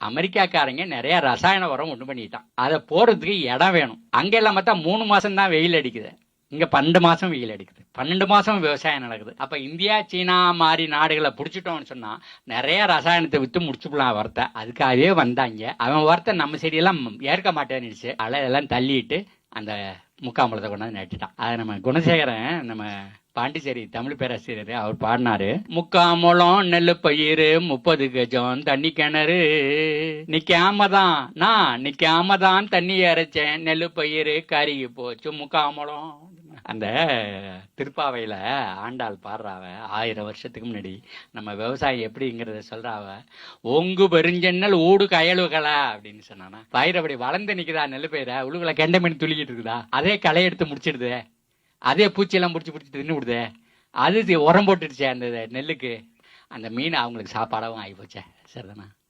அமெரிக்காக்காரங்க நிறைய ரசாயன உரம் ஒன்று பண்ணிட்டான். அதை போறதுக்கு இடம் வேணும். அங்கெல்லாம் பார்த்தா மூணு மாசம் தான் வெயில் அடிக்குது. இங்க பன்னெண்டு மாசம் வெயில் அடிக்குது. பன்னெண்டு மாசம் விவசாயம் நடக்குது. அப்ப இந்தியா சீனா மாதிரி நாடுகளை பிடிச்சிட்டோம்னு சொன்னா நிறைய ரசாயனத்தை வித்து முடிச்சுக்கலாம் வரத்தை. அதுக்காகவே வந்தாங்க. அவன் வரத்தை நம்ம செடியெல்லாம் ஏற்க மாட்டேன்னுச்சு. அலையெல்லாம் தள்ளிட்டு அந்த முக்காம்பழத்தை கொண்டாந்து நட்டுட்டான். அதை நம்ம குணசேகரன் நம்ம பாண்டிச்சேரி தமிழ் பேராசிரியர் அவர் பாடினாரு முக்காமலம் நெல்லு பயிர் முப்பது கஜம் தண்ணி கிணறு. நிக்காம தான் நான் நிக்காம தான் தண்ணி இறைச்சேன் நெல்லு பயிர் கருகி போச்சு முக்காமலம் அந்த திருப்பாவையில் ஆண்டாள் பாடுறாவ ஆயிரம் வருஷத்துக்கு முன்னாடி. நம்ம விவசாயம் எப்படிங்கிறத சொல்றாவ ஒங்கு பெருஞ்சென்னல் ஊடு கயலுகளா? அப்படின்னு சொன்னானா. பயிர் அப்படி வளர்ந்து நிக்குதா நெல்லு பயிரை உழுகுல கெண்ட மீன் துளிக்கிட்டு இருக்குதா? அதே களை எடுத்து முடிச்சிடுது. அதே பூச்சியெல்லாம் பிடிச்சி பிடிச்சி தின்னு விடுதே. அது உரம் போட்டுடுச்சே அந்த நெல்லுக்கு. அந்த மீன் அவங்களுக்கு சாப்பாடாகவும் ஆகி போச்சே. சரிதானா?